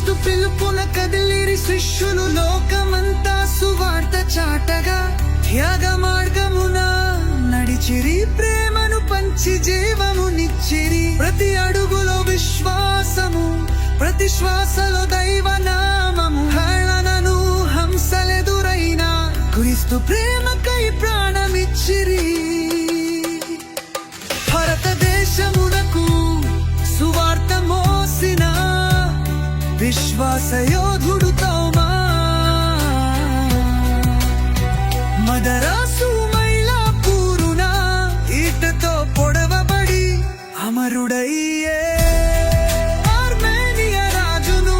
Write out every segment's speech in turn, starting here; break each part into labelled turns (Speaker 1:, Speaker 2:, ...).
Speaker 1: క్రీస్తు పిలుపున కదిలిరి శిష్యులు లోకమంతా సువార్త చాటగా త్యాగ మార్గమున నడిచిరి ప్రేమను పంచి జీవమునిచ్చిరి ప్రతి అడుగులో విశ్వాసము ప్రతి శ్వాసలో దైవ నామము హళనను హంసలెదురైన క్రీస్తు ప్రేమకై ప్రాణమిచ్చిరి. విశ్వాసయోధుడు తోమా మదరాసు మైలా పూరున ఈటతో పొడవబడి అమరుడయ్యే ఆర్మేనియా రాజును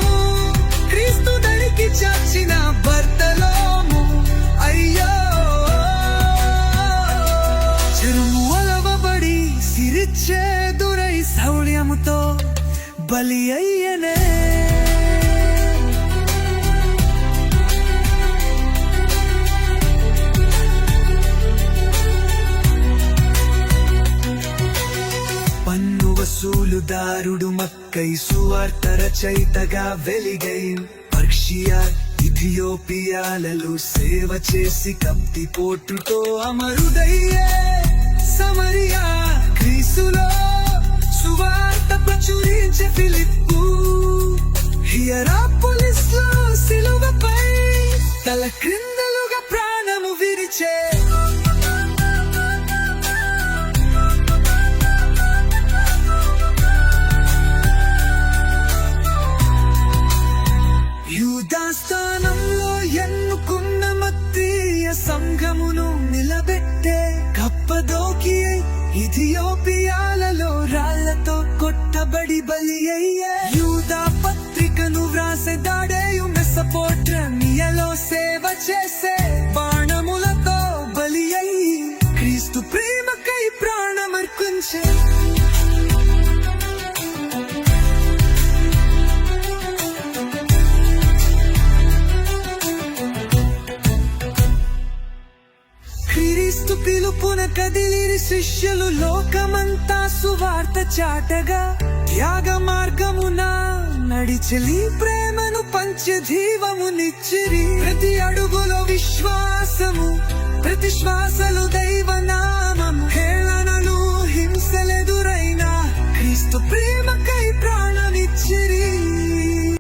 Speaker 1: క్రీస్తు దడికి చాచిన భర్తలోము. అయ్యో! చెరుము అలవబడి సిరిచ్చే దురై శౌర్యముతో బలి అయ్యనే. వసూలుదారుడు మక్కై సువార్త రచయితగా వెలిగై పర్షియా ఇథియోపియాలలో సేవ చేసి కప్తి పోటుతో అమరుదయ్యే సమరియా క్రీసులో సువార్త ప్రచురించే ఫిలిప్పు. హియరాపోలిస్లో సిలువపై తల క్రిందలుగా ప్రాణము విరిచే సంఘమును నిలబెట్టే కప్పదోకి ఇథియోపియాలలో రాళ్ళతో కొట్టబడి బలి అయ్యే యూదా పత్రికను వ్రాసే దాడేయు మెసపోట్రమియలో సేవ చేసే పున కదిలిరి శిష్యులు లోకమంతా సువార్త చాటగా త్యాగ మార్గమున నడిచలి ప్రేమను పంచ జీవమునిచ్చిరి ప్రతి అడుగులో విశ్వాసము ప్రతి శ్వాసలు దైవ